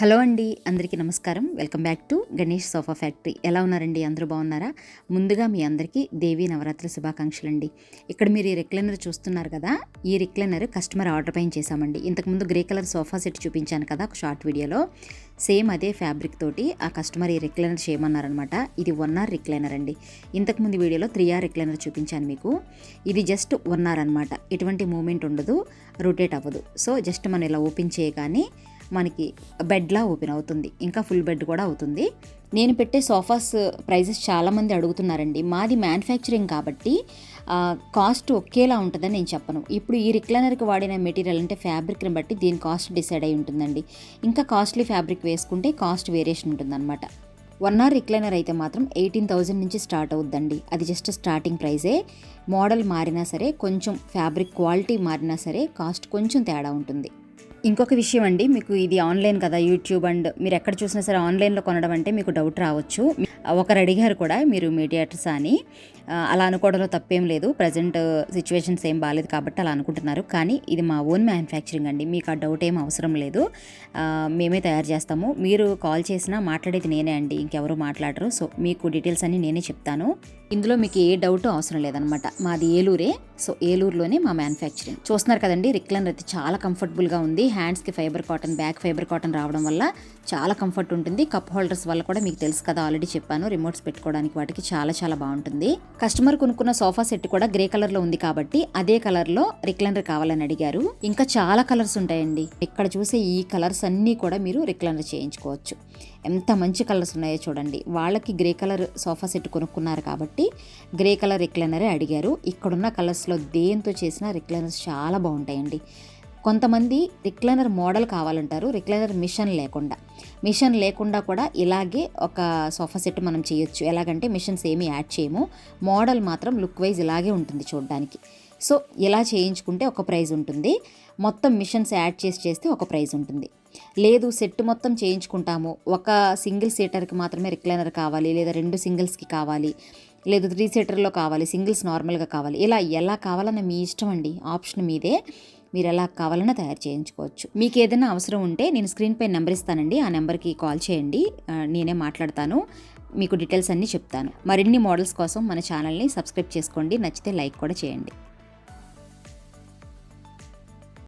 Hello అండి అందరికీ నమస్కారం. Welcome back to Ganesh sofa factory. ఎలా ఉన్నారండి? అందరూ బాగున్నారా? ముందుగా మీ అందరికీ దేవి నవరాత్రి శుభాకాంక్షలు అండి ఇక్కడ మీరు ఈ రిక్లైనర్ చూస్తున్నారు కదా ఈ రిక్లైనర్ కస్టమర్ ఆర్డర్ పైన చేశామండి. ఇంతకుముందు గ్రే కలర్ సోఫా సెట్ చూపించాను కదా ఒక షార్ట్ వీడియోలో. సేమ్ అదే ఫ్యాబ్రిక్ తోటి ఆ కస్టమర్ ఈ రిక్లైనర్ చేయమన్నారనమాట ఇది వన్ ఆర్ రిక్లైనర్ అండి. ఇంతకుముందు వీడియోలో త్రీ ఆర్ రిక్లైనర్ చూపించాను మీకు. ఇది జస్ట్ వన్ ఆర్ అనమాట ఎటువంటి మూమెంట్ ఉండదు రొటేట్ అవ్వదు. సో జస్ట్ మనం ఇలా ఓపెన్ చేయగానే మనకి బెడ్లా ఓపెన్ అవుతుంది. ఇంకా ఫుల్ బెడ్ కూడా అవుతుంది. నేను పెట్టే సోఫాస్ ప్రైజెస్ చాలామంది అడుగుతున్నారండి. మాది మ్యానుఫ్యాక్చరింగ్ కాబట్టి కాస్ట్ ఒకేలా ఉంటుందని నేను చెప్పను. ఇప్పుడు ఈ రిక్లైనర్కి వాడిన మెటీరియల్ అంటే ఫ్యాబ్రిక్ని బట్టి దీని కాస్ట్ డిసైడ్ అయి ఉంటుందండి. ఇంకా కాస్ట్లీ ఫ్యాబ్రిక్ వేసుకుంటే కాస్ట్ వేరియేషన్ ఉంటుందన్నమాట. వన్ ఆర్ రిక్లైనర్ అయితే మాత్రం ఎయిటీన్ థౌజండ్ నుంచి స్టార్ట్ అవుద్దండి. అది జస్ట్ స్టార్టింగ్ ప్రైజే. మోడల్ మారినా సరే కొంచెం ఫ్యాబ్రిక్ క్వాలిటీ మారినా సరే కాస్ట్ కొంచెం తేడా ఉంటుంది. ఇంకొక విషయం అండి మీకు ఇది ఆన్లైన్ కదా యూట్యూబ్ అండ్ మీరు ఎక్కడ చూసినా సరే ఆన్లైన్లో కొనడం అంటే మీకు డౌట్ రావచ్చు. ఒకరు అడిగారు కూడా మీరు మీడియేటర్స్ అని. అలా అనుకోవడంలో తప్పేం లేదు. ప్రజెంట్ సిచ్యువేషన్స్ ఏం బాగాలేదు కాబట్టి అలా అనుకుంటున్నారు. కానీ ఇది మా ఓన్ మ్యానుఫ్యాక్చరింగ్ అండి. మీకు ఆ డౌట్ ఏం అవసరం లేదు. మేమే తయారు చేస్తాము. మీరు కాల్ చేసినా మాట్లాడేది నేనే అండి. ఇంకెవరు మాట్లాడరు. సో మీకు డీటెయిల్స్ అన్నీ నేనే చెప్తాను. ఇందులో మీకు ఏ డౌట్ అవసరం లేదనమాట. మాది ఏలూరే. సో ఏలూరులోనే మా మ్యానుఫ్యాక్చరింగ్ చూస్తున్నారు కదండి రిక్లైనర్ అయితే చాలా కంఫర్టబుల్గా ఉంది. హ్యాండ్స్కి fibre cotton back fibre cotton రావడం వల్ల చాలా కంఫర్ట్ ఉంటుంది. కప్ హోల్డర్స్ వల్ల కూడా మీకు తెలుసు కదా ఆల్రెడీ చెప్పాను. రిమోట్స్ పెట్టుకోవడానికి వాటికి చాలా చాలా బాగుంటుంది. కస్టమర్ కొనుక్కున్న సోఫా సెట్ కూడా గ్రే కలర్లో ఉంది కాబట్టి అదే కలర్లో రిక్లైనర్ కావాలని అడిగారు. ఇంకా చాలా కలర్స్ ఉంటాయండి. ఇక్కడ చూసే ఈ కలర్స్ అన్నీ కూడా మీరు రిక్లైనర్ చేయించుకోవచ్చు. ఎంత మంచి కలర్స్ ఉన్నాయో చూడండి. వాళ్ళకి గ్రే కలర్ సోఫా సెట్ కొనుక్కున్నారు కాబట్టి గ్రే కలర్ రిక్లైనరే అడిగారు. ఇక్కడున్న కలర్స్లో దేంతో చేసిన రిక్లైనర్స్ చాలా బాగుంటాయండి. కొంతమంది రిక్లైనర్ మోడల్ కావాలంటారు రిక్లైనర్ మిషన్ లేకుండా. మిషన్ లేకుండా కూడా ఇలాగే ఒక సోఫా సెట్ మనం చేయొచ్చు. ఎలాగంటే మిషన్స్ ఏమీ యాడ్ చేయము. మోడల్ మాత్రం లుక్ వైజ్ ఇలాగే ఉంటుంది చూడడానికి. సో ఇలా చేయించుకుంటే ఒక ప్రైజ్ ఉంటుంది. మొత్తం మిషన్స్ యాడ్ చేసి చేస్తే ఒక ప్రైజ్ ఉంటుంది. లేదు సెట్ మొత్తం చేయించుకుంటాము. ఒక సింగిల్ సీటర్కి మాత్రమే రిక్లైనర్ కావాలి లేదా రెండు సింగిల్స్కి కావాలి లేదు త్రీ సీటర్లో కావాలి సింగిల్స్ నార్మల్గా కావాలి. ఇలా ఎలా కావాలన్న మీ ఇష్టం అండి. ఆప్షన్ మీదే. మీరు ఎలా కావాలన్నా తయారు చేయించుకోవచ్చు. మీకు ఏదైనా అవసరం ఉంటే నేను స్క్రీన్ పై నెంబర్ ఇస్తానండి. ఆ నెంబర్కి కాల్ చేయండి. నేనే మాట్లాడతాను. మీకు డీటెయిల్స్ అన్నీ చెప్తాను. మరిన్ని మోడల్స్ కోసం మన ఛానల్ని సబ్స్క్రైబ్ చేసుకోండి. నచ్చితే లైక్ కూడా చేయండి.